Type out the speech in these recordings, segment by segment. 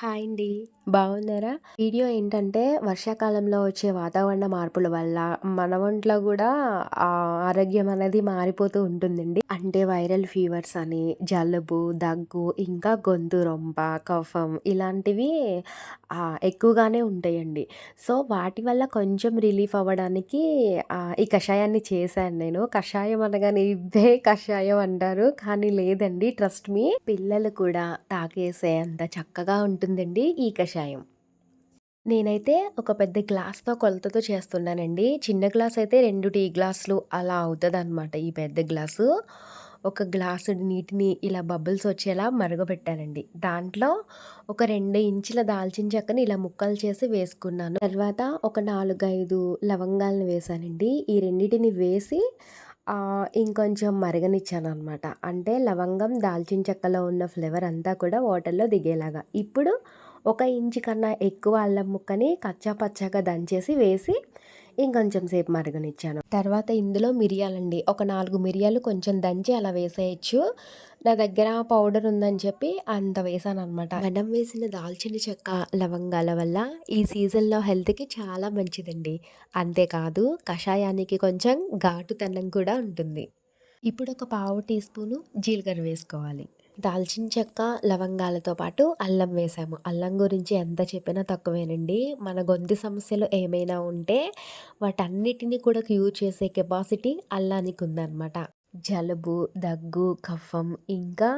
Hi అండి. బాగున్నారా? Video ఏంటంటే వర్షాకాలంలో వచ్చే వాతావరణ మార్పుల వల్ల మన ఒంట్లో కూడా ఆరోగ్యం అనేది మారిపోతూ ఉంటుందండి. అంటే వైరల్ ఫీవర్స్ అని జలుబు దగ్గు ఇంకా గొంతు రొంప కఫం ఇలాంటివి ఎక్కువగానే ఉంటాయండి. సో వాటి వల్ల కొంచెం రిలీఫ్ అవ్వడానికి ఈ కషాయాన్ని చేశాను నేను. కషాయం అనగానే ఇదే కషాయం అంటారు. కానీ లేదండి ట్రస్ట్ మీ. పిల్లలు కూడా తాగేసే అంత చక్కగా ఉంటుందండి ఈ కషాయం నేనైతే ఒక పెద్ద గ్లాస్‌తో కొలతతో చేస్తున్నానండి. చిన్న గ్లాస్ అయితే రెండు టీ గ్లాసులు అలా అవుతదనమాట ఈ పెద్ద గ్లాసు. ఒక గ్లాసు నీటిని ఇలా బబుల్స్ వచ్చేలా మరగబెట్టానండి. దాంట్లో ఒక రెండు ఇంచుల దాల్చిన చెక్కని ఇలా ముక్కలు చేసి వేసుకున్నాను. తర్వాత ఒక 4, 5 లవంగాలను వేసానండి ఈ రెండింటిని వేసి ఇంకొంచెం ఇంకొంచెం మరగనిచ్చాననమాట. అంటే లవంగం, దాల్చిన చెక్కలో ఉన్న ఫ్లేవర్ అంతా కూడా వాటర్‌లో దిగేలాగా. ఇప్పుడు ఒక ఇంచు కన్నా ఎక్కువ అల్లం ముక్కని కచ్చా పచ్చాగా దంచేసి వేసి ఇంకొంచెం సేపు మరగనిచ్చాను. తర్వాత ఇందులో మిరియాలండి. ఒక 4 మిరియాలు కొంచెం దంచి అలా వేసేయొచ్చు. నా దగ్గర పౌడర్ ఉందని చెప్పి అంత వేశాననమాట. మనం వేసిన దాల్చిన చెక్క, లవంగాల వల్ల ఈ సీజన్‌లో హెల్త్‌కి చాలా మంచిదండి. అంతేకాదు కషాయానికి కొంచెం ఘాటుతనం కూడా ఉంటుంది. ఇప్పుడు ఒక పావు టీ స్పూను జీలకర్ర వేసుకోవాలి. దాల్చిన చెక్క, లవంగాలతో పాటు అల్లం వేసాము. అల్లం గురించి ఎంత చెప్పినా తక్కువేనండి. మన గొంతు సమస్యలు ఏమైనా ఉంటే వాటన్నిటిని కూడా క్యూర్ చేసే కెపాసిటీ అల్లానికి ఉందన్నమాట జలుబు, దగ్గు, కఫం ఇంకా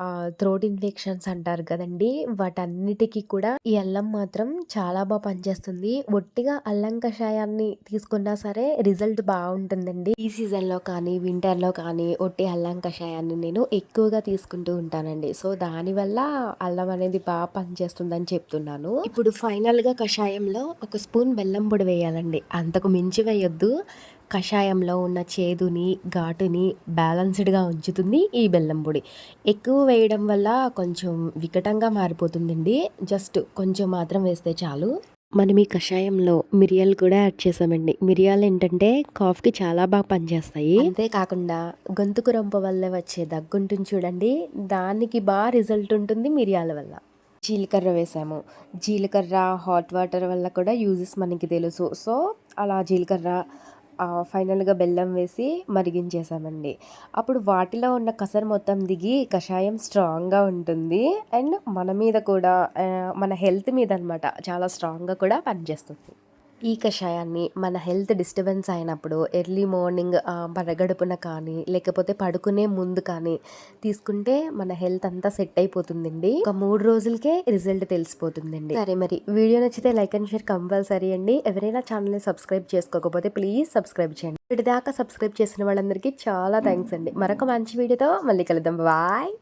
ఆహ్, థ్రోట్ ఇన్ఫెక్షన్స్ అంటారు కదండీ! వాటన్నిటికీ కూడా ఈ అల్లం మాత్రం చాలా బాగా పనిచేస్తుంది. ఒట్టిగా అల్లం కషాయాన్ని తీసుకున్నా సరే రిజల్ట్ బాగుంటుందండి ఈ సీజన్‌లో కానీ, వింటర్‌లో కానీ ఒట్టి అల్లం కషాయాన్ని నేను ఎక్కువగా తీసుకుంటూ ఉంటానండి. సో, దానివల్ల అల్లం అనేది బాగా పనిచేస్తుందని చెప్తున్నాను. ఇప్పుడు ఫైనల్‌గా కషాయంలో ఒక స్పూన్ బెల్లం పొడి వేయాలండి. అంతకు మించి వేయొద్దు. కషాయంలో ఉన్న చేదుని, ఘాటుని బ్యాలెన్స్‌డ్‌గా ఉంచుతుంది ఈ బెల్లం పొడి. ఎక్కువ వేయడం వల్ల కొంచెం వికటంగా మారిపోతుందండి. జస్ట్ కొంచెం మాత్రం వేస్తే చాలు. మనం ఈ కషాయంలో మిరియాలు కూడా యాడ్ చేసామండి. మిరియాలు ఏంటంటే కాఫ్‌కి చాలా బాగా పనిచేస్తాయి. అంతేకాకుండా గొంతుకు రొంప వల్ల వచ్చే దగ్గుంటుంది చూడండి, దానికి బాగా రిజల్ట్ ఉంటుంది మిరియాల వల్ల. జీలకర్ర వేసాము. జీలకర్ర హాట్ వాటర్ వల్ల కూడా యూజెస్ మనకి తెలుసు. సో, అలా జీలకర్ర ఫైనల్‌గా బెల్లం వేసి మరిగించేసామండి. అప్పుడు వాటిలో ఉన్న కసరు మొత్తం దిగి కషాయం స్ట్రాంగ్‌గా ఉంటుంది. అండ్ మన మీద కూడా మన హెల్త్ మీద అనమాట చాలా స్ట్రాంగ్‌గా కూడా పనిచేస్తుంది. ఈ కషాయాన్ని మన హెల్త్ డిస్టర్బెన్స్ అయినప్పుడు ఎర్లీ మార్నింగ్ పరగడుపున కానీ, లేకపోతే పడుకునే ముందు కానీ తీసుకుంటే మన హెల్త్ అంతా సెట్ అయిపోతుందండి. ఒక మూడు రోజులకే రిజల్ట్ తెలిసిపోతుందండి. సరే మరి వీడియో నచ్చితే లైక్ అండ్ షేర్ కంపల్సరీ అండి. ఎవరైనా ఛానల్‌ని సబ్స్క్రైబ్ చేసుకోకపోతే ప్లీజ్ సబ్స్క్రైబ్ చేయండి. ఇప్పటిదాకా సబ్స్క్రైబ్ చేసిన వాళ్ళందరికీ చాలా థ్యాంక్స్ అండి. మరొక మంచి వీడియోతో మళ్ళీ కలుద్దాం. బాయ్.